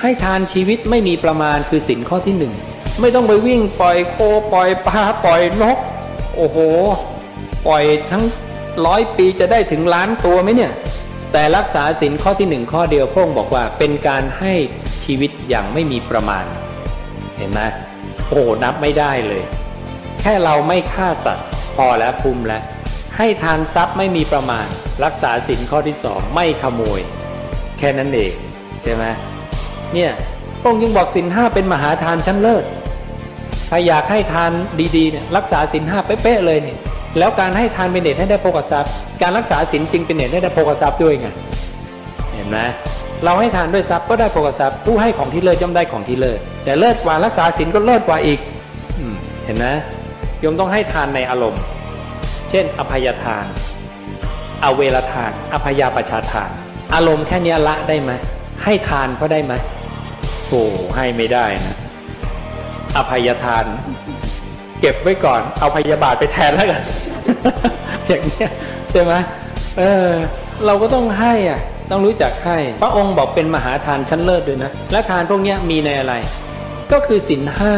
ให้ทานชีวิตไม่มีประมาณคือสินข้อที่หนึ่งไม่ต้องไปวิ่งปล่อยโคปล่อยปลาปล่อยนก โอ้โห ปล่อยทั้งร้อยปีจะได้ถึงล้านตัวไหมเนี่ย แต่รักษาสินข้อที่หนึ่งข้อเดียวพระองค์บอกว่าเป็นการให้ชีวิตอย่างไม่มีประมาณ เห็นไหมโอ้นับไม่ได้เลย แค่เราไม่ฆ่าสัตว์ พอแล้วภูมิแล้วให้ทานทรัพย์ไม่มีประมาณ รักษาสินข้อที่สองไม่ขโมย แค่นั้นเองใช่ไหม เนี่ยพระองค์ยังบอกสินห้าเป็นมหาทานชั้นเลิศถ้าอยากให้ทานดีๆเนี่ยรักษาสินห้าเป๊ะๆเลยเนี่ยแล้วการให้ทานเป็นเหตุให้ได้โภคทรัพย์ การรักษาสินจริงเป็นเหตุให้ได้โภคทรัพย์ด้วยไงเห็นไหมเราให้ทานด้วยทรัพย์ก็ได้โภคทรัพย์ผู้ให้ของที่เลิศย่อมได้ของที่เลิศแต่เลิศกว่ารักษาสินก็เลิศกว่าอีกอเห็นไหมโยมต้องให้ทานในอารมณ์ เช่น อภัยทาน อเวรทาน อภัยาประชาทาน อารมณ์แค่นี้ละได้ไหมให้ทานเขาได้ไหม โอ้ให้ไม่ได้นะอภัยทาน เก็บไว้ก่อน เอาพยาบาทไปแทนแล้วกันอย่างเนี้ยใช่ไหมเออ เราก็ต้องให้อะ ต้องรู้จักให้ พระองค์บอกเป็นมหาทานชั้นเลิศด้วยนะ และทานพวกเนี้ยมีในอะไร ก็คือสินห้า